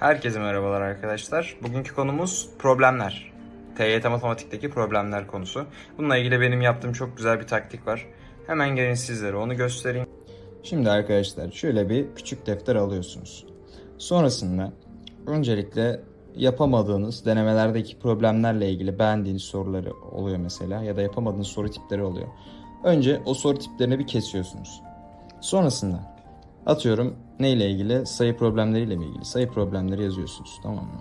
Herkese merhabalar arkadaşlar. Bugünkü konumuz problemler. TYT matematikteki problemler konusu. Bununla ilgili benim yaptığım çok güzel bir taktik var. Hemen gelin sizlere onu göstereyim. Şimdi arkadaşlar şöyle bir küçük defter alıyorsunuz. Sonrasında öncelikle yapamadığınız denemelerdeki problemlerle ilgili beğendiğiniz soruları oluyor mesela ya da yapamadığınız soru tipleri oluyor. Önce o soru tiplerini bir kesiyorsunuz. Sonrasında Atıyorum neyle ilgili? Sayı problemleriyle mi ilgili? Sayı problemleri yazıyorsunuz tamam mı?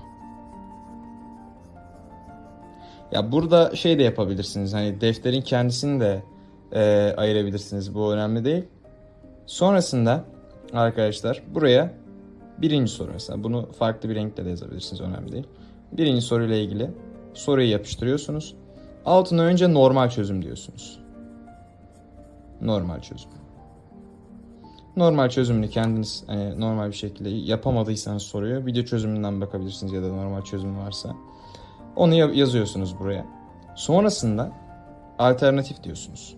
Ya burada şey de yapabilirsiniz. Hani defterin kendisini de e, ayırabilirsiniz. Bu önemli değil. Sonrasında arkadaşlar buraya birinci soru mesela. Bunu farklı bir renkle de yazabilirsiniz. Önemli değil. Birinci soruyla ilgili soruyu yapıştırıyorsunuz. Altına önce normal çözüm diyorsunuz. Normal çözüm. Normal çözümünü kendiniz hani normal bir şekilde yapamadıysanız soruyor. Video çözümünden bakabilirsiniz ya da normal çözüm varsa. Onu ya- yazıyorsunuz buraya. Sonrasında alternatif diyorsunuz.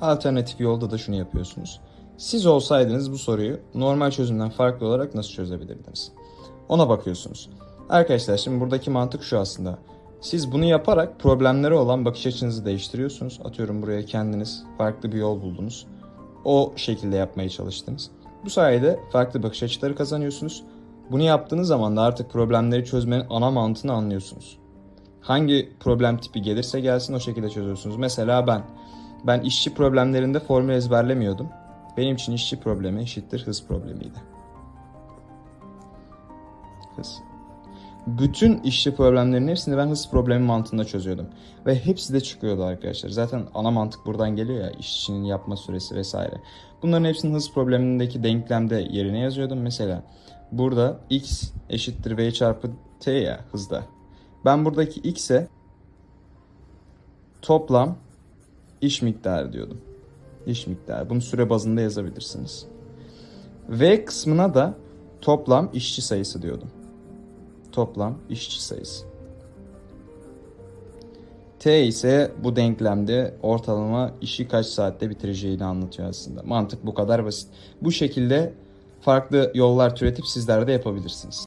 Alternatif yolda da şunu yapıyorsunuz. Siz olsaydınız bu soruyu normal çözümden farklı olarak nasıl çözebilirdiniz? Ona bakıyorsunuz. Arkadaşlar şimdi buradaki mantık şu aslında. Siz bunu yaparak problemleri olan bakış açınızı değiştiriyorsunuz. Atıyorum buraya kendiniz farklı bir yol buldunuz. O şekilde yapmaya çalıştınız. Bu sayede farklı bakış açıları kazanıyorsunuz. Bunu yaptığınız zaman da artık problemleri çözmenin ana mantığını anlıyorsunuz. Hangi problem tipi gelirse gelsin o şekilde çözüyorsunuz. Mesela ben ben işçi problemlerinde formül ezberlemiyordum. Benim için işçi problemi eşittir hız problemiydi. Hız. Bütün işçi problemlerinin hepsini ben hız problemi mantığında çözüyordum. Ve hepsi de çıkıyordu arkadaşlar. Zaten ana mantık buradan geliyor ya işçinin yapma süresi vesaire. Bunların hepsini hız problemindeki denklemde yerine yazıyordum. Mesela burada x eşittir v çarpı t ya hızda. Ben buradaki x'e toplam iş miktarı diyordum. İş miktarı. Bunu süre bazında yazabilirsiniz. V kısmına da toplam işçi sayısı diyordum toplam işçi sayısı. T ise bu denklemde ortalama işi kaç saatte bitireceğini anlatıyor aslında. Mantık bu kadar basit. Bu şekilde farklı yollar türetip sizler de yapabilirsiniz.